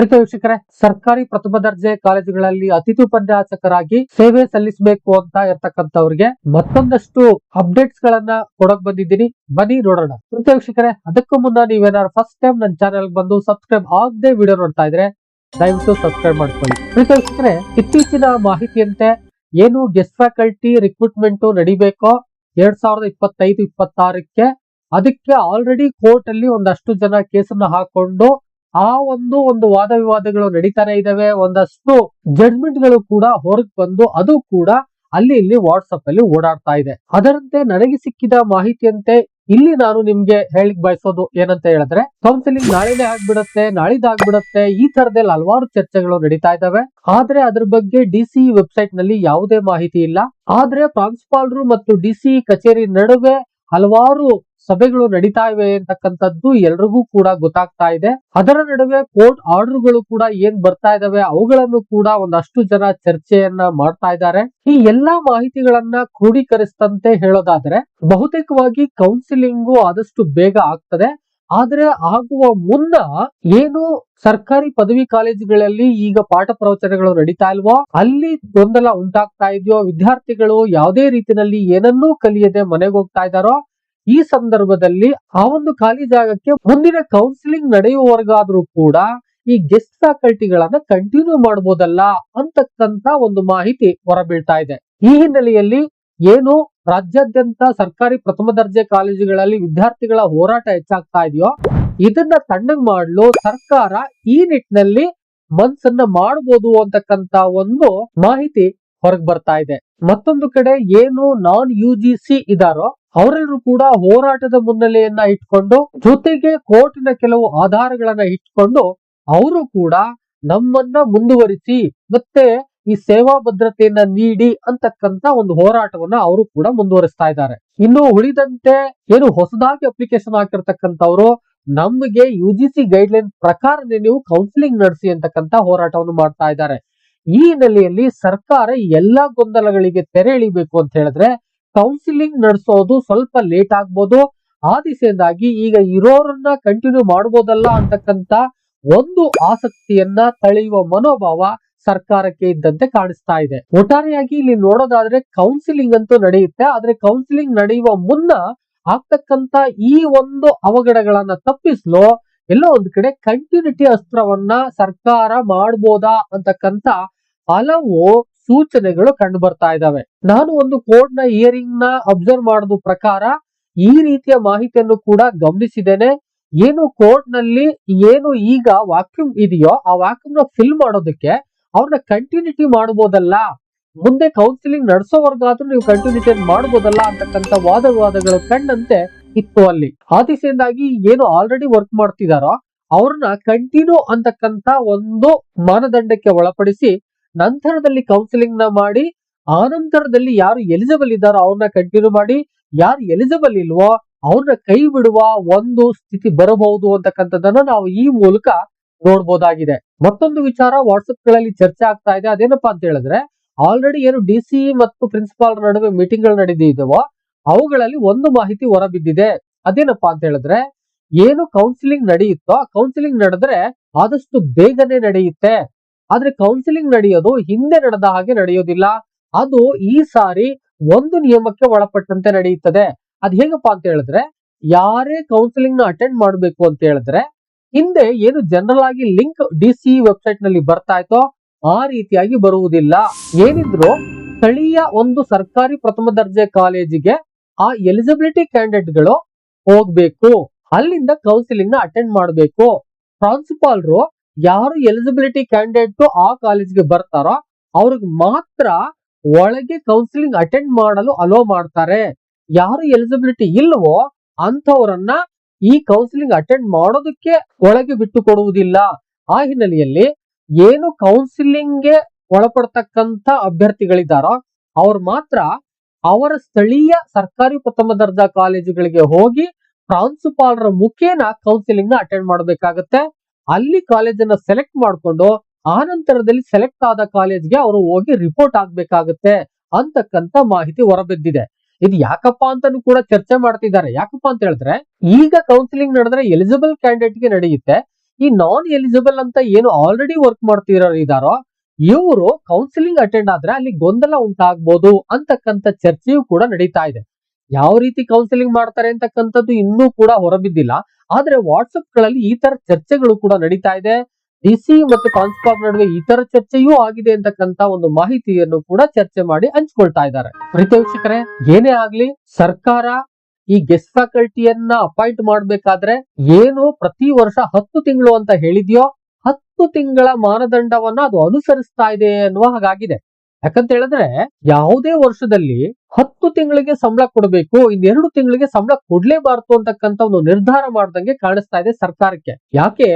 ಪ್ರೀತಿ ವೀಕ್ಷಕರೇ, ಸರ್ಕಾರಿ ಪ್ರಥಮ ದರ್ಜೆ ಕಾಲೇಜುಗಳಲ್ಲಿ ಅತಿಥಿ ಉಪನ್ಯಾಸಕರಾಗಿ ಸೇವೆ ಸಲ್ಲಿಸಬೇಕು ಅಂತ ಇರ್ತಕ್ಕಂಥವ್ರಿಗೆ ಮತ್ತೊಂದಷ್ಟು ಅಪ್ಡೇಟ್ಸ್ ಗಳನ್ನ ಕೊಡಕ್ ಬಂದಿದ್ದೀನಿ. ಬನ್ನಿ ನೋಡೋಣ. ಪ್ರತಿ ವೀಕ್ಷಕರೇ, ಅದಕ್ಕೂ ಮುನ್ನ ನೀವೇನಾದ್ರು ಫಸ್ಟ್ ಟೈಮ್ ನನ್ನ ಚಾನೆಲ್ ಬಂದು ಸಬ್ಸ್ಕ್ರೈಬ್ ಆಗದೆ ವಿಡಿಯೋ ನೋಡ್ತಾ ಇದ್ರೆ ದಯವಿಟ್ಟು ಸಬ್ಸ್ಕ್ರೈಬ್ ಮಾಡ್ಕೊಳ್ಳಿ. ಪ್ರತಿ ವೀಕ್ಷಕರೇ, ಇತ್ತೀಚಿನ ಮಾಹಿತಿಯಂತೆ ಏನು ಗೆಸ್ಟ್ ಫ್ಯಾಕಲ್ಟಿ ರಿಕ್ರೂಟ್ಮೆಂಟ್ ನಡಿಬೇಕೋ ಎರಡ್ ಸಾವಿರದ ಇಪ್ಪತ್ತೈದು, ಇಪ್ಪತ್ತಾರಕ್ಕೆ, ಅದಕ್ಕೆ ಆಲ್ರೆಡಿ ಕೋರ್ಟ್ ಅಲ್ಲಿ ಒಂದಷ್ಟು ಜನ ಕೇಸನ್ನ ಹಾಕೊಂಡು ಆ ಒಂದು ಒಂದು ವಾದ ವಿವಾದಗಳು ನಡೀತಾನೆ ಇದಾವೆ. ಒಂದಷ್ಟು ಜಡ್ಜ್ಮೆಂಟ್ಗಳು ಕೂಡ ಹೊರಗ್ ಬಂದು ಅದು ಕೂಡ ಅಲ್ಲಿ ಇಲ್ಲಿ ವಾಟ್ಸಪ್ ಅಲ್ಲಿ ಓಡಾಡ್ತಾ ಇದೆ. ಅದರಂತೆ ನನಗೆ ಸಿಕ್ಕಿದ ಮಾಹಿತಿಯಂತೆ ಇಲ್ಲಿ ನಾನು ನಿಮ್ಗೆ ಹೇಳಿಕ್ ಬಯಸೋದು ಏನಂತ ಹೇಳಿದ್ರೆ ಕೌನ್ಸಿಲಿಂಗ್ ನಾಳೆನೇ ಆಗ್ಬಿಡತ್ತೆ ನಾಳಿದಾಗ್ಬಿಡತ್ತೆ ಈ ತರದಲ್ಲಿ ಹಲವಾರು ಚರ್ಚೆಗಳು ನಡೀತಾ ಇದಾವೆ. ಆದ್ರೆ ಅದ್ರ ಬಗ್ಗೆ ಡಿಸಿ ವೆಬ್ಸೈಟ್ನಲ್ಲಿ ಯಾವುದೇ ಮಾಹಿತಿ ಇಲ್ಲ. ಆದ್ರೆ ಪ್ರಾಂಶುಪಾಲರು ಮತ್ತು ಡಿಸಿ ಕಚೇರಿ ನಡುವೆ ಹಲವಾರು ಸಭೆಗಳು ನಡೀತಾ ಇವೆ ಅಂತಕ್ಕಂಥದ್ದು ಎಲ್ರಿಗೂ ಕೂಡ ಗೊತ್ತಾಗ್ತಾ ಇದೆ. ಅದರ ನಡುವೆ ಕೋರ್ಟ್ ಆರ್ಡರ್ಗಳು ಕೂಡ ಏನ್ ಬರ್ತಾ ಇದಾವೆ ಅವುಗಳನ್ನು ಕೂಡ ಒಂದಷ್ಟು ಜನ ಚರ್ಚೆಯನ್ನ ಮಾಡ್ತಾ ಇದ್ದಾರೆ. ಈ ಎಲ್ಲಾ ಮಾಹಿತಿಗಳನ್ನ ಕ್ರೋಢೀಕರಿಸಿದಂತೆ ಹೇಳೋದಾದ್ರೆ ಬಹುತೇಕವಾಗಿ ಕೌನ್ಸಿಲಿಂಗ್ ಆದಷ್ಟು ಬೇಗ ಆಗ್ತದೆ. ಆದ್ರೆ ಆಗುವ ಮುನ್ನ ಏನು ಸರ್ಕಾರಿ ಪದವಿ ಕಾಲೇಜುಗಳಲ್ಲಿ ಈಗ ಪಾಠ ಪ್ರವಚನಗಳು ನಡೀತಾ ಇಲ್ವೋ, ಅಲ್ಲಿ ಗೊಂದಲ ಉಂಟಾಗ್ತಾ ಇದೆಯೋ, ವಿದ್ಯಾರ್ಥಿಗಳು ಯಾವುದೇ ರೀತಿಯಲ್ಲಿ ಏನನ್ನೂ ಕಲಿಯದೆ ಮನೆಗೆ ಹೋಗ್ತಾ ಇದ್ದಾರೋ ಈ ಸಂದರ್ಭದಲ್ಲಿ ಆ ಒಂದು ಖಾಲಿ ಜಾಗಕ್ಕೆ ಮುಂದಿನ ಕೌನ್ಸಿಲಿಂಗ್ ನಡೆಯುವವರೆಗಾದ್ರೂ ಕೂಡ ಈ ಗೆಸ್ಟ್ ಫ್ಯಾಕಲ್ಟಿಗಳನ್ನ ಕಂಟಿನ್ಯೂ ಮಾಡಬಹುದಲ್ಲ ಅಂತಕ್ಕಂತ ಒಂದು ಮಾಹಿತಿ ಹೊರಬೀಳ್ತಾ ಇದೆ. ಈ ಹಿನ್ನೆಲೆಯಲ್ಲಿ ಏನು ರಾಜ್ಯಾದ್ಯಂತ ಸರ್ಕಾರಿ ಪ್ರಥಮ ದರ್ಜೆ ಕಾಲೇಜುಗಳಲ್ಲಿ ವಿದ್ಯಾರ್ಥಿಗಳ ಹೋರಾಟ ಹೆಚ್ಚಾಗ್ತಾ ಇದೆಯೋ, ಇದನ್ನ ತಣ್ಣಗ್ ಮಾಡಲು ಸರ್ಕಾರ ಈ ನಿಟ್ಟಿನಲ್ಲಿ ಮನ್ಸನ್ನ ಮಾಡಬಹುದು ಅಂತಕ್ಕಂತ ಒಂದು ಮಾಹಿತಿ ಹೊರಗ್ ಬರ್ತಾ ಇದೆ. ಮತ್ತೊಂದು ಕಡೆ ಏನು ನಾನ್ ಯು ಜಿ ಸಿ ಇದಾರೋ ಅವರೆಲ್ಲರೂ ಕೂಡ ಹೋರಾಟದ ಮುನ್ನೆಲೆಯನ್ನ ಇಟ್ಕೊಂಡು, ಜೊತೆಗೆ ಕೋರ್ಟಿನ ಕೆಲವು ಆಧಾರಗಳನ್ನ ಇಟ್ಕೊಂಡು ಅವರು ಕೂಡ ನಮ್ಮನ್ನ ಮುಂದುವರಿಸಿ, ಮತ್ತೆ ಈ ಸೇವಾ ಭದ್ರತೆಯನ್ನ ನೀಡಿ ಅಂತಕ್ಕಂತ ಒಂದು ಹೋರಾಟವನ್ನ ಅವರು ಕೂಡ ಮುಂದುವರಿಸ್ತಾ ಇದ್ದಾರೆ. ಇನ್ನು ಉಳಿದಂತೆ ಏನು ಹೊಸದಾಗಿ ಅಪ್ಲಿಕೇಶನ್ ಹಾಕಿರ್ತಕ್ಕಂಥವ್ರು, ನಮ್ಗೆ U G C guideline ಪ್ರಕಾರನೇ ನೀವು ಕೌನ್ಸಿಲಿಂಗ್ ನಡೆಸಿ ಅಂತಕ್ಕಂತ ಹೋರಾಟವನ್ನು ಮಾಡ್ತಾ ಇದ್ದಾರೆ. ಈ ಹಿನ್ನೆಲೆಯಲ್ಲಿ ಸರ್ಕಾರ ಎಲ್ಲಾ ಗೊಂದಲಗಳಿಗೆ ತೆರೆ ಎಳಿಬೇಕು ಅಂತ ಹೇಳಿದ್ರೆ ಕೌನ್ಸಿಲಿಂಗ್ ನಡೆಸೋದು ಸ್ವಲ್ಪ ಲೇಟ್ ಆಗ್ಬೋದು. ಆ ದಿಸೆಯಿಂದಾಗಿ ಈಗ ಇರೋರನ್ನ ಕಂಟಿನ್ಯೂ ಮಾಡ್ಬೋದಲ್ಲ ಅಂತಕ್ಕಂತ ಒಂದು ಆಸಕ್ತಿಯನ್ನ ತಳೆಯುವ ಮನೋಭಾವ ಸರ್ಕಾರಕ್ಕೆ ಇದ್ದಂತೆ ಕಾಣಿಸ್ತಾ ಇದೆ. ಒಟ್ಟಾರೆಯಾಗಿ ಇಲ್ಲಿ ನೋಡೋದಾದ್ರೆ ಕೌನ್ಸಿಲಿಂಗ್ ಅಂತೂ ನಡೆಯುತ್ತೆ. ಆದ್ರೆ ಕೌನ್ಸಿಲಿಂಗ್ ನಡೆಯುವ ಮುನ್ನ ಆಗ್ತಕ್ಕಂತ ಈ ಒಂದು ಅವಘಡಗಳನ್ನ ತಪ್ಪಿಸಲು ಎಲ್ಲೋ ಒಂದ್ ಕಡೆ ಕಂಟಿನ್ಯೂಟಿ ಅಸ್ತ್ರವನ್ನ ಸರ್ಕಾರ ಮಾಡ್ಬೋದಾ ಅಂತಕ್ಕಂತ ಹಲವು ಸೂಚನೆಗಳು ಕಂಡು ಬರ್ತಾ ಇದಾವೆ ನಾನು ಒಂದು ಕೋರ್ಟ್ನ ಇಯರಿಂಗ್ನ ಅಬ್ಸರ್ವ್ ಮಾಡೋದು ಪ್ರಕಾರ ಈ ರೀತಿಯ ಮಾಹಿತಿಯನ್ನು ಕೂಡ ಗಮನಿಸಿದ್ದೇನೆ. ಏನು ಕೋರ್ಟ್ನಲ್ಲಿ ಏನು ಈಗ ವಾಕ್ಯೂಮ್ ಇದೆಯೋ ಆ ವಾಕ್ಯೂಮ್ನ ಫಿಲ್ ಮಾಡೋದಕ್ಕೆ ಅವ್ರನ್ನ ಕಂಟಿನ್ಯೂಟಿ ಮಾಡಬಹುದಲ್ಲ ಮುಂದೆ ಕೌನ್ಸಿಲಿಂಗ್ ನಡೆಸೋವರ್ಗಾದ್ರೂ ನೀವು ಕಂಟಿನ್ಯೂಟಿ ಮಾಡಬಹುದಲ್ಲ ಅಂತಕ್ಕಂಥ ವಾದ ವಿವಾದಗಳು ಕಂಡಂತೆ ಇತ್ತು ಅಲ್ಲಿ. ಆ ದಿಸೆಯಿಂದಾಗಿ ಏನು ಆಲ್ರೆಡಿ ವರ್ಕ್ ಮಾಡ್ತಿದಾರೋ ಅವ್ರನ್ನ ಕಂಟಿನ್ಯೂ ಅಂತಕ್ಕಂತ ಒಂದು ಮಾನದಂಡಕ್ಕೆ ಒಳಪಡಿಸಿ ನಂತರದಲ್ಲಿ ಕೌನ್ಸಿಲಿಂಗ್ನ ಮಾಡಿ ಆ ನಂತರದಲ್ಲಿ ಯಾರು ಎಲಿಜಿಬಲ್ ಇದ್ದಾರೋ ಅವ್ರನ್ನ ಕಂಟಿನ್ಯೂ ಮಾಡಿ, ಯಾರು ಎಲಿಜಿಬಲ್ ಇಲ್ವೋ ಅವ್ರನ್ನ ಕೈ ಬಿಡುವ ಒಂದು ಸ್ಥಿತಿ ಬರಬಹುದು ಅಂತಕ್ಕಂಥದ್ದನ್ನ ನಾವು ಈ ಮೂಲಕ ನೋಡ್ಬೋದಾಗಿದೆ. ಮತ್ತೊಂದು ವಿಚಾರ ವಾಟ್ಸಪ್ಗಳಲ್ಲಿ ಚರ್ಚೆ ಆಗ್ತಾ ಇದೆ. ಅದೇನಪ್ಪಾ ಅಂತ ಹೇಳಿದ್ರೆ ಆಲ್ರೆಡಿ ಏನು ಡಿ ಸಿ ಮತ್ತು ಪ್ರಿನ್ಸಿಪಾಲ್ ನಡುವೆ ಮೀಟಿಂಗ್ಗಳು ನಡೆದಿದ್ದಾವೋ, ಅವುಗಳಲ್ಲಿ ಒಂದು ಮಾಹಿತಿ ಹೊರಬಿದ್ದಿದೆ. ಅದೇನಪ್ಪಾ ಅಂತ ಹೇಳಿದ್ರೆ, ಏನು ಕೌನ್ಸಿಲಿಂಗ್ ನಡೆಯುತ್ತೋ ಕೌನ್ಸಿಲಿಂಗ್ ನಡೆದ್ರೆ ಆದಷ್ಟು ಬೇಗನೆ ನಡೆಯುತ್ತೆ. ಆದ್ರೆ ಕೌನ್ಸಿಲಿಂಗ್ ನಡೆಯೋದು ಹಿಂದೆ ನಡೆದ ಹಾಗೆ ನಡೆಯೋದಿಲ್ಲ. ಅದು ಈ ಸಾರಿ ಒಂದು ನಿಯಮಕ್ಕೆ ಒಳಪಟ್ಟಂತೆ ನಡೆಯುತ್ತದೆ. ಅದ್ ಹೇಗಪ್ಪ ಅಂತ ಹೇಳಿದ್ರೆ, ಯಾರೇ ಕೌನ್ಸಿಲಿಂಗ್ನ ಅಟೆಂಡ್ ಮಾಡಬೇಕು ಅಂತ ಹೇಳಿದ್ರೆ, ಹಿಂದೆ ಏನು ಜನರಲ್ ಆಗಿ ಲಿಂಕ್ ಡಿ ಸಿ ವೆಬ್ಸೈಟ್ನಲ್ಲಿ ಬರ್ತಾ ಇತ್ತೋ, ಆ ರೀತಿಯಾಗಿ ಬರುವುದಿಲ್ಲ. ಏನಿದ್ರು ಸ್ಥಳೀಯ ಒಂದು ಸರ್ಕಾರಿ ಪ್ರಥಮ ದರ್ಜೆ ಕಾಲೇಜಿಗೆ ಆ ಎಲಿಜಿಬಿಲಿಟಿ ಕ್ಯಾಂಡಿಡೇಟ್ಗಳು ಹೋಗ್ಬೇಕು. ಅಲ್ಲಿಂದ ಕೌನ್ಸಿಲಿಂಗ್ನ ಅಟೆಂಡ್ ಮಾಡಬೇಕು. ಪ್ರಾನ್ಸಿಪಾಲ್ರು ಯಾರು ಎಲಿಜಿಬಿಲಿಟಿ ಕ್ಯಾಂಡಿಡೇಟ್ ಆ ಕಾಲೇಜ್ಗೆ ಬರ್ತಾರೋ ಅವ್ರಿಗೆ ಮಾತ್ರ ಒಳಗೆ ಕೌನ್ಸಿಲಿಂಗ್ ಅಟೆಂಡ್ ಮಾಡಲು ಅಲೋ ಮಾಡ್ತಾರೆ. ಯಾರು ಎಲಿಜಿಬಿಲಿಟಿ ಇಲ್ವೋ ಅಂಥವ್ರನ್ನ ಈ ಕೌನ್ಸಿಲಿಂಗ್ ಅಟೆಂಡ್ ಮಾಡೋದಕ್ಕೆ ಒಳಗೆ ಬಿಟ್ಟು ಕೊಡುವುದಿಲ್ಲ. ಆ ಹಿನ್ನೆಲೆಯಲ್ಲಿ ಏನು ಕೌನ್ಸಿಲಿಂಗ್ಗೆ ಗೆ ಒಳಪಡ್ತಕ್ಕಂತ ಅಭ್ಯರ್ಥಿಗಳಿದ್ದಾರೋ ಅವ್ರು ಮಾತ್ರ ಅವರ ಸ್ಥಳೀಯ ಸರ್ಕಾರಿ ಪ್ರಥಮ ದರ್ಜಾ ಕಾಲೇಜುಗಳಿಗೆ ಹೋಗಿ ಪ್ರಾಂಶುಪಾಲರ ಮುಖೇನ ಕೌನ್ಸಿಲಿಂಗ್ನ ಅಟೆಂಡ್ ಮಾಡಬೇಕಾಗತ್ತೆ. ಅಲ್ಲಿ ಕಾಲೇಜನ್ನ ಸೆಲೆಕ್ಟ್ ಮಾಡ್ಕೊಂಡು, ಆ ನಂತರದಲ್ಲಿ ಸೆಲೆಕ್ಟ್ ಆದ ಕಾಲೇಜ್ಗೆ ಅವರು ಹೋಗಿ ರಿಪೋರ್ಟ್ ಆಗ್ಬೇಕಾಗತ್ತೆ ಅಂತಕ್ಕಂತ ಮಾಹಿತಿ ಹೊರಬಿದ್ದಿದೆ. ಇದು ಯಾಕಪ್ಪ ಅಂತಾನು ಕೂಡ ಚರ್ಚೆ ಮಾಡ್ತಿದ್ದಾರೆ. ಯಾಕಪ್ಪ ಅಂತ ಹೇಳಿದ್ರೆ, ಈಗ ಕೌನ್ಸಿಲಿಂಗ್ ನಡೆದ್ರೆ ಎಲಿಜಿಬಲ್ ಕ್ಯಾಂಡಿಡೇಟ್ಗೆ ನಡೆಯುತ್ತೆ. ಈ ನಾನ್ ಎಲಿಜಿಬಲ್ ಅಂತ ಏನು ಆಲ್ರೆಡಿ ವರ್ಕ್ ಮಾಡ್ತಿರೋರು ಇದಾರೋ, ಇವರು ಕೌನ್ಸಿಲಿಂಗ್ ಅಟೆಂಡ್ ಆದ್ರೆ ಅಲ್ಲಿ ಗೊಂದಲ ಉಂಟಾಗ್ಬೋದು ಅಂತಕ್ಕಂಥ ಚರ್ಚೆಯೂ ಕೂಡ ನಡೀತಾ ಇದೆ. ಯಾವ ರೀತಿ ಕೌನ್ಸಿಲಿಂಗ್ ಮಾಡ್ತಾರೆ ಅಂತಕ್ಕಂಥದ್ದು ಇನ್ನೂ ಕೂಡ ಹೊರಬಿದ್ದಿಲ್ಲ. ಆದ್ರೆ ವಾಟ್ಸಪ್ಗಳಲ್ಲಿ ಈ ತರ ಚರ್ಚೆಗಳು ಕೂಡ ನಡೀತಾ ಇದೆ. ಡಿಸಿ ಮತ್ತು ಕಾನ್ಸ್ಪಾಬ್ ನಡುವೆ ಈ ತರ ಚರ್ಚೆಯೂ ಆಗಿದೆ ಅಂತಕ್ಕಂತ ಒಂದು ಮಾಹಿತಿಯನ್ನು ಕೂಡ ಚರ್ಚೆ ಮಾಡಿ ಹಂಚ್ಕೊಳ್ತಾ ಇದ್ದಾರೆ. ಪ್ರೀತಿ ವೀಕ್ಷಕರೇ, ಏನೇ ಆಗ್ಲಿ ಸರ್ಕಾರ ಈ ಗೆಸ್ಟ್ ಫ್ಯಾಕಲ್ಟಿಯನ್ನ ಅಪಾಯಿಂಟ್ ಮಾಡ್ಬೇಕಾದ್ರೆ ಏನು ಪ್ರತಿ ವರ್ಷ ಹತ್ತು ತಿಂಗಳು ಅಂತ ಹೇಳಿದ್ಯೋ ಹತ್ತು ತಿಂಗಳ ಮಾನದಂಡವನ್ನ ಅದು ಅನುಸರಿಸ್ತಾ ಇದೆ ಅನ್ನುವ ಹಾಗಾಗಿದೆ. ಯಾಕಂತ ಹೇಳಿದ್ರೆ ಯಾವುದೇ ವರ್ಷದಲ್ಲಿ ಹತ್ತು ತಿಂಗಳಿಗೆ ಸಂಬಳ ಕೊಡಬೇಕು, ಇನ್ನೆರಡು ತಿಂಗಳಿಗೆ ಸಂಬಳ ಕೊಡ್ಲೇಬಾರ್ದು ಅಂತಕ್ಕಂಥ ಒಂದು ನಿರ್ಧಾರ ಮಾಡ್ದಂಗೆ ಕಾಣಿಸ್ತಾ ಇದೆ ಸರ್ಕಾರಕ್ಕೆ. ಯಾಕೆ?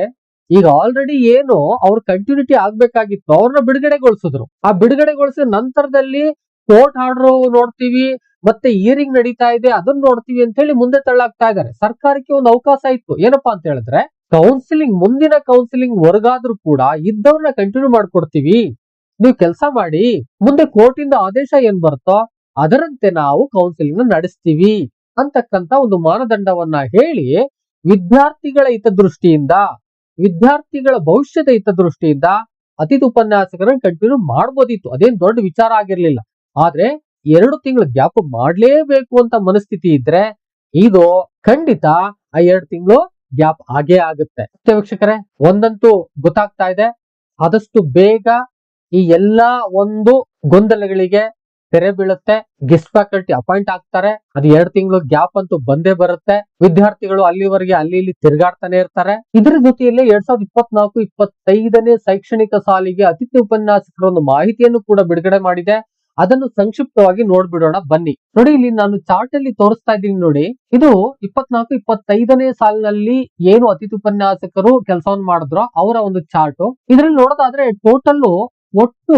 ಈಗ ಆಲ್ರೆಡಿ ಏನು ಅವ್ರ ಕಂಟಿನ್ಯೂಟಿ ಆಗ್ಬೇಕಾಗಿತ್ತು, ಅವ್ರನ್ನ ಬಿಡುಗಡೆಗೊಳಿಸಿದ್ರು. ಆ ಬಿಡುಗಡೆಗೊಳಿಸಿದ ನಂತರದಲ್ಲಿ ಕೋರ್ಟ್ ಆರ್ಡರ್ ನೋಡ್ತೀವಿ, ಮತ್ತೆ ಇಯರಿಂಗ್ ನಡೀತಾ ಇದೆ, ಅದನ್ನ ನೋಡ್ತೀವಿ ಅಂತ ಹೇಳಿ ಮುಂದೆ ತಳ್ಳಾಗ್ತಾ ಇದ್ದಾರೆ ಸರ್ಕಾರಕ್ಕೆ ಒಂದು ಅವಕಾಶ ಇತ್ತು. ಏನಪ್ಪಾ ಅಂತ ಹೇಳಿದ್ರೆ ಕೌನ್ಸಿಲಿಂಗ್ ಮುಂದಿನ ಕೌನ್ಸಿಲಿಂಗ್ ವರ್ಗಾದ್ರೂ ಕೂಡ ಇದ್ದವ್ರನ್ನ ಕಂಟಿನ್ಯೂ ಮಾಡ್ಕೊಡ್ತೀವಿ. ನೀವು ಕೆಲಸ ಮಾಡಿ, ಮುಂದೆ ಕೋರ್ಟ್ ಇಂದ ಆದೇಶ ಏನ್ ಬರುತ್ತೋ ಅದರಂತೆ ನಾವು ಕೌನ್ಸಿಲಿಂಗ್ ನಡೆಸ್ತೀವಿ ಅಂತಕ್ಕಂತ ಒಂದು ಮಾನದಂಡವನ್ನ ಹೇಳಿ ವಿದ್ಯಾರ್ಥಿಗಳ ಹಿತದೃಷ್ಟಿಯಿಂದ, ವಿದ್ಯಾರ್ಥಿಗಳ ಭವಿಷ್ಯದ ಹಿತದೃಷ್ಟಿಯಿಂದ ಅತಿಥಿ ಉಪನ್ಯಾಸಕರನ್ನು ಕಂಟಿನ್ಯೂ ಮಾಡ್ಬೋದಿತ್ತು. ಅದೇನ್ ದೊಡ್ಡ ವಿಚಾರ ಆಗಿರ್ಲಿಲ್ಲ. ಆದ್ರೆ ಎರಡು ತಿಂಗಳು ಗ್ಯಾಪ್ ಮಾಡ್ಲೇಬೇಕು ಅಂತ ಮನಸ್ಥಿತಿ ಇದ್ರೆ ಇದು ಖಂಡಿತ ಆ ಎರಡು ತಿಂಗಳು ಗ್ಯಾಪ್ ಆಗೇ ಆಗುತ್ತೆ. ವೀಕ್ಷಕರೇ, ಒಂದಂತೂ ಗೊತ್ತಾಗ್ತಾ ಇದೆ. ಆದಷ್ಟು ಬೇಗ ಈ ಎಲ್ಲಾ ಒಂದು ಗೊಂದಲಗಳಿಗೆ ತೆರೆ ಬೀಳುತ್ತೆ. ಗೆಸ್ಟ್ ಫ್ಯಾಕಲ್ಟಿ ಅಪಾಯಿಂಟ್ ಆಗ್ತಾರೆ. ಅದು ಎರಡು ತಿಂಗಳು ಗ್ಯಾಪ್ ಅಂತೂ ಬಂದೇ ಬರುತ್ತೆ. ವಿದ್ಯಾರ್ಥಿಗಳು ಅಲ್ಲಿವರೆಗೆ ಅಲ್ಲಿ ಇಲ್ಲಿ ತಿರುಗಾಡ್ತಾನೆ ಇರ್ತಾರೆ. ಇದರ ಜೊತೆಯಲ್ಲಿ ಎರಡ್ ಸಾವಿರದ ಇಪ್ಪತ್ನಾಲ್ಕು ಇಪ್ಪತ್ತೈದನೇ ಶೈಕ್ಷಣಿಕ ಸಾಲಿಗೆ ಅತಿಥಿ ಉಪನ್ಯಾಸಕರ ಒಂದು ಮಾಹಿತಿಯನ್ನು ಕೂಡ ಬಿಡುಗಡೆ ಮಾಡಿದೆ. ಅದನ್ನು ಸಂಕ್ಷಿಪ್ತವಾಗಿ ನೋಡ್ಬಿಡೋಣ. ಬನ್ನಿ. ನೋಡಿ, ಇಲ್ಲಿ ನಾನು ಚಾರ್ಟ್ ಅಲ್ಲಿ ತೋರಿಸ್ತಾ ಇದ್ದೀನಿ ನೋಡಿ. ಇದು ಇಪ್ಪತ್ನಾಲ್ಕು ಇಪ್ಪತ್ತೈದನೇ ಸಾಲಿನಲ್ಲಿ ಏನು ಅತಿಥಿ ಉಪನ್ಯಾಸಕರು ಕೆಲಸವನ್ನು ಮಾಡಿದ್ರು ಅವರ ಒಂದು ಚಾರ್ಟ್ ಇದರಲ್ಲಿ ನೋಡೋದಾದ್ರೆ ಟೋಟಲ್ ಒಟ್ಟು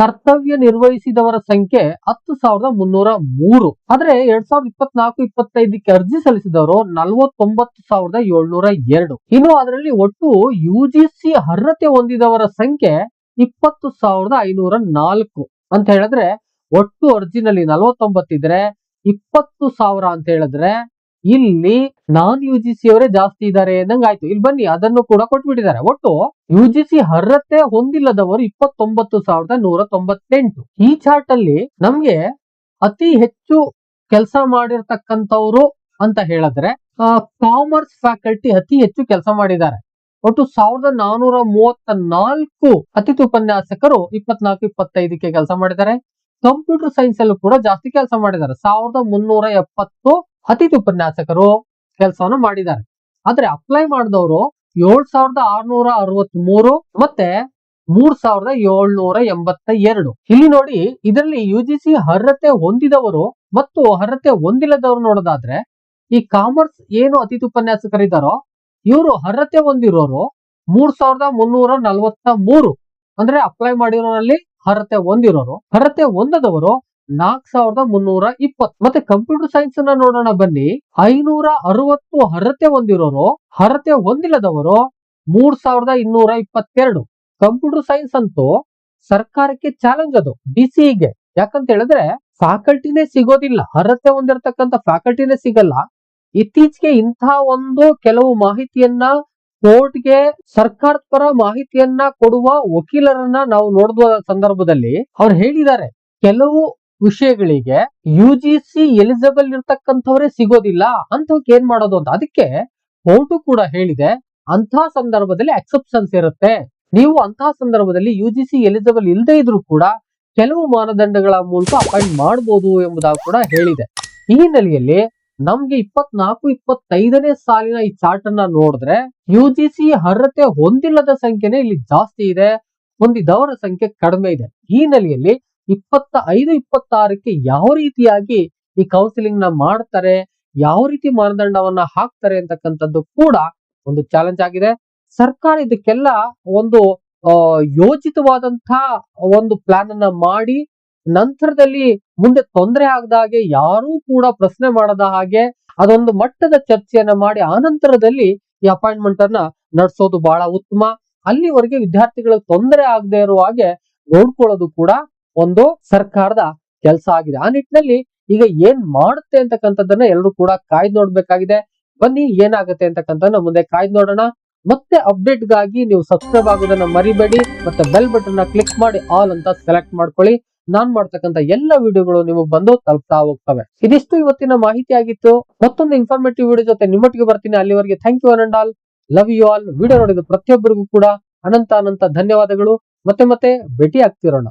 ಕರ್ತವ್ಯ ನಿರ್ವಹಿಸಿದವರ ಸಂಖ್ಯೆ ಹತ್ತು ಸಾವಿರದ ಮುನ್ನೂರ ಮೂರು. ಆದ್ರೆ ಎರಡ್ ಸಾವಿರದ ಇಪ್ಪತ್ನಾಲ್ಕು, ಇಪ್ಪತ್ತೈದಕ್ಕೆ ಅರ್ಜಿ ಸಲ್ಲಿಸಿದವರು ನಲವತ್ತೊಂಬತ್ತು ಸಾವಿರದ ಏಳ್ನೂರ ಎರಡು. ಇನ್ನು ಅದರಲ್ಲಿ ಒಟ್ಟು ಯು ಜಿ ಸಿ ಅರ್ಹತೆ ಹೊಂದಿದವರ ಸಂಖ್ಯೆ ಇಪ್ಪತ್ತು ಸಾವಿರದ ಐನೂರ ನಾಲ್ಕು. ಅಂತ ಹೇಳಿದ್ರೆ ಒಟ್ಟು ಅರ್ಜಿನಲ್ಲಿ ನಲವತ್ತೊಂಬತ್ತಿದ್ರೆ ಇಪ್ಪತ್ತು ಸಾವಿರ ಅಂತ ಹೇಳಿದ್ರೆ ಇಲ್ಲಿ ನಾನ್ ಯು ಜಿ ಸಿ ಅವರೇ ಜಾಸ್ತಿ ಇದ್ದಾರೆ ಆಯ್ತು. ಇಲ್ಲಿ ಬನ್ನಿ, ಅದನ್ನು ಕೂಡ ಕೊಟ್ಬಿಟ್ಟಿದ್ದಾರೆ. ಒಟ್ಟು ಯು ಜಿ ಸಿ ಅರ್ಹತೆ ಹೊಂದಿಲ್ಲದವರು ಇಪ್ಪತ್ತೊಂಬತ್ತು ಸಾವಿರದ ನೂರ ತೊಂಬತ್ತೆಂಟು ಈ ಚಾರ್ಟ್ ಅಲ್ಲಿ ನಮ್ಗೆ ಅತಿ ಹೆಚ್ಚು ಕೆಲಸ ಮಾಡಿರ್ತಕ್ಕಂಥವ್ರು ಅಂತ ಹೇಳಿದ್ರೆ ಕಾಮರ್ಸ್ ಫ್ಯಾಕಲ್ಟಿ ಅತಿ ಹೆಚ್ಚು ಕೆಲಸ ಮಾಡಿದ್ದಾರೆ. ಒಟ್ಟು ಸಾವಿರದ ನಾನೂರ ಮೂವತ್ತ ನಾಲ್ಕು ಅತಿಥಿ ಉಪನ್ಯಾಸಕರು ಇಪ್ಪತ್ನಾಲ್ಕು, ಇಪ್ಪತ್ತೈದಕ್ಕೆ ಕೆಲಸ ಮಾಡಿದ್ದಾರೆ. ಕಂಪ್ಯೂಟರ್ ಸೈನ್ಸ್ ಅಲ್ಲೂ ಕೂಡ ಜಾಸ್ತಿ ಕೆಲಸ ಮಾಡಿದ್ದಾರೆ. ಸಾವಿರದ ಮುನ್ನೂರ ಎಪ್ಪತ್ತು ಅತಿಥಿ ಉಪನ್ಯಾಸಕರು ಕೆಲಸವನ್ನು ಮಾಡಿದ್ದಾರೆ. ಆದ್ರೆ ಅಪ್ಲೈ ಮಾಡಿದವರು ಏಳ್ ಸಾವಿರದ ಆರ್ನೂರ ಅರವತ್ ಮೂರು ಮತ್ತೆ ಮೂರ್ ಸಾವಿರದ ಏಳ್ನೂರ ಎಂಬತ್ತ ಎರಡು. ಇಲ್ಲಿ ನೋಡಿ, ಇದರಲ್ಲಿ ಯು ಜಿ ಸಿ ಅರ್ಹತೆ ಹೊಂದಿದವರು ಮತ್ತು ಅರ್ಹತೆ ಹೊಂದಿಲ್ಲದವರು ನೋಡೋದಾದ್ರೆ, ಈ ಕಾಮರ್ಸ್ ಏನು ಅತಿಥಿ ಉಪನ್ಯಾಸಕರಿದ್ದಾರೋ, ಇವರು ಅರ್ಹತೆ ಹೊಂದಿರೋರು ಮೂರ್ ಸಾವಿರದ ಮುನ್ನೂರ ನಲವತ್ತ ಮೂರು. ಅಂದ್ರೆ ಅಪ್ಲೈ ಮಾಡಿರೋರಲ್ಲಿ ಅರ್ಹತೆ ಹೊಂದಿರೋರು. ಅರ್ಹತೆ ಹೊಂದದವರು ನಾಲ್ಕ್ ಸಾವಿರದ ಮುನ್ನೂರ ಇಪ್ಪತ್ತು. ಮತ್ತೆ ಕಂಪ್ಯೂಟರ್ ಸೈನ್ಸ್ನ ನೋಡೋಣ ಬನ್ನಿ. ಐನೂರ ಅರವತ್ತು ಅರ್ಹತೆ ಹೊಂದಿರೋರು, ಅರ್ಹತೆ ಹೊಂದಿಲ್ಲದವರು ಮೂರ್ ಸಾವಿರದ ಇನ್ನೂರ ಇಪ್ಪತ್ತೆರಡು. ಕಂಪ್ಯೂಟರ್ ಸೈನ್ಸ್ ಅಂತೂ ಸರ್ಕಾರಕ್ಕೆ ಚಾಲೆಂಜ್ ಅದು ಡಿಸಿಗೆ ಯಾಕಂತ ಹೇಳಿದ್ರೆ ಫ್ಯಾಕಲ್ಟಿನೇ ಸಿಗೋದಿಲ್ಲ. ಅರ್ಹತೆ ಹೊಂದಿರತಕ್ಕಂತ ಫ್ಯಾಕಲ್ಟಿನೇ ಸಿಗಲ್ಲ. ಇತ್ತೀಚೆಗೆ ಇಂತಹ ಒಂದು ಕೆಲವು ಮಾಹಿತಿಯನ್ನ ಕೋರ್ಟ್ಗೆ, ಸರ್ಕಾರದ ಪರ ಮಾಹಿತಿಯನ್ನ ಕೊಡುವ ವಕೀಲರನ್ನ ನಾವು ನೋಡುವ ಸಂದರ್ಭದಲ್ಲಿ ಅವ್ರು ಹೇಳಿದ್ದಾರೆ. ಕೆಲವು ವಿಷಯಗಳಿಗೆ ಯು ಜಿ ಸಿ ಎಲಿಜಿಬಲ್ ಇರ್ತಕ್ಕಂಥವರೇ ಸಿಗೋದಿಲ್ಲ. ಅಂತವಕ್ಕೆ ಏನ್ ಮಾಡೋದು ಅಂತ. ಅದಕ್ಕೆ ಕೋರ್ಟು ಕೂಡ ಹೇಳಿದೆ ಅಂತಹ ಸಂದರ್ಭದಲ್ಲಿ ಎಕ್ಸೆಪ್ಷನ್ಸ್ ಇರುತ್ತೆ. ನೀವು ಅಂತಹ ಸಂದರ್ಭದಲ್ಲಿ ಯು ಜಿ ಸಿ ಎಲಿಜಿಬಲ್ ಇಲ್ಲದೆ ಇದ್ರೂ ಕೂಡ ಕೆಲವು ಮಾನದಂಡಗಳ ಮೂಲಕ ಅಪಾಯಿಂಟ್ ಮಾಡಬಹುದು ಎಂಬುದಾಗಿ ಕೂಡ ಹೇಳಿದೆ. ಈ ಹಿನ್ನೆಲೆಯಲ್ಲಿ ನಮ್ಗೆ ಇಪ್ಪತ್ನಾಲ್ಕು, ಇಪ್ಪತ್ತೈದನೇ ಸಾಲಿನ ಈ ಚಾರ್ಟ್ ಅನ್ನ ನೋಡಿದ್ರೆ ಯು ಜಿ ಸಿ ಅರ್ಹತೆ ಹೊಂದಿಲ್ಲದ ಸಂಖ್ಯೆನೇ ಇಲ್ಲಿ ಜಾಸ್ತಿ ಇದೆ, ಹೊಂದಿದವರ ಸಂಖ್ಯೆ ಕಡಿಮೆ ಇದೆ. ಈ ಹಿನ್ನೆಲೆಯಲ್ಲಿ ಇಪ್ಪತ್ತ ಐದು ಇಪ್ಪತ್ತಾರಕ್ಕೆ ಯಾವ ರೀತಿಯಾಗಿ ಈ ಕೌನ್ಸಿಲಿಂಗ್ನ ಮಾಡ್ತಾರೆ, ಯಾವ ರೀತಿ ಮಾನದಂಡವನ್ನ ಹಾಕ್ತಾರೆ ಅಂತಕ್ಕಂಥದ್ದು ಕೂಡ ಒಂದು ಚಾಲೆಂಜ್ ಆಗಿದೆ. ಸರ್ಕಾರ ಇದಕ್ಕೆಲ್ಲ ಒಂದು ಯೋಜಿತವಾದಂತ ಒಂದು ಪ್ಲಾನ್ ಅನ್ನ ಮಾಡಿ, ನಂತರದಲ್ಲಿ ಮುಂದೆ ತೊಂದರೆ ಆಗದ ಹಾಗೆ ಯಾರೂ ಕೂಡ ಪ್ರಶ್ನೆ ಮಾಡದ ಹಾಗೆ ಅದೊಂದು ಮಟ್ಟದ ಚರ್ಚೆಯನ್ನ ಮಾಡಿ ಆ ನಂತರದಲ್ಲಿ ಈ ಅಪಾಯಿಂಟ್ಮೆಂಟ್ ಅನ್ನ ನಡೆಸೋದು ಬಹಳ ಉತ್ತಮ. ಅಲ್ಲಿವರೆಗೆ ವಿದ್ಯಾರ್ಥಿಗಳಿಗೆ ತೊಂದರೆ ಆಗದೆ ಇರುವ ಹಾಗೆ ನೋಡ್ಕೊಳ್ಳೋದು ಕೂಡ ಒಂದು ಸರ್ಕಾರದ ಕೆಲಸ ಆಗಿದೆ. ಆ ನಿಟ್ಟಿನಲ್ಲಿ ಈಗ ಏನ್ ಮಾಡುತ್ತೆ ಅಂತಕ್ಕಂಥದ್ದನ್ನ ಎಲ್ಲರೂ ಕೂಡ ಕಾಯ್ದು ನೋಡ್ಬೇಕಾಗಿದೆ. ಬನ್ನಿ, ಏನಾಗುತ್ತೆ ಅಂತಕ್ಕಂಥದ್ದನ್ನ ಮುಂದೆ ಕಾಯ್ದು ನೋಡೋಣ. ಮತ್ತೆ ಅಪ್ಡೇಟ್ಗಾಗಿ ನೀವು ಸಬ್ಸ್ಕ್ರೈಬ್ ಆಗೋದನ್ನ ಮರಿಬೇಡಿ. ಮತ್ತೆ ಬೆಲ್ ಬಟನ್ ಕ್ಲಿಕ್ ಮಾಡಿ ಆಲ್ ಅಂತ ಸೆಲೆಕ್ಟ್ ಮಾಡ್ಕೊಳ್ಳಿ. ನಾನ್ ಮಾಡ್ತಕ್ಕಂತ ಎಲ್ಲ ವಿಡಿಯೋಗಳು ನಿಮಗೆ ಬಂದು ತಲುಪ್ತಾ ಹೋಗ್ತವೆ. ಇದಿಷ್ಟು ಇವತ್ತಿನ ಮಾಹಿತಿ ಆಗಿತ್ತು. ಮತ್ತೊಂದು ಇನ್ಫಾರ್ಮೇಟಿವ್ ವಿಡಿಯೋ ಜೊತೆ ನಿಮ್ಮೊಟ್ಟಿಗೆ ಬರ್ತೀನಿ ಅಲ್ಲಿವರೆಗೆ. Thank you and all love you all video ನೋಡಿದ ಪ್ರತಿಯೊಬ್ಬರಿಗೂ ಕೂಡ ಅನಂತ ಅನಂತ ಧನ್ಯವಾದಗಳು. ಮತ್ತೆ ಮತ್ತೆ ಭೇಟಿ ಆಗ್ತಿರೋಣ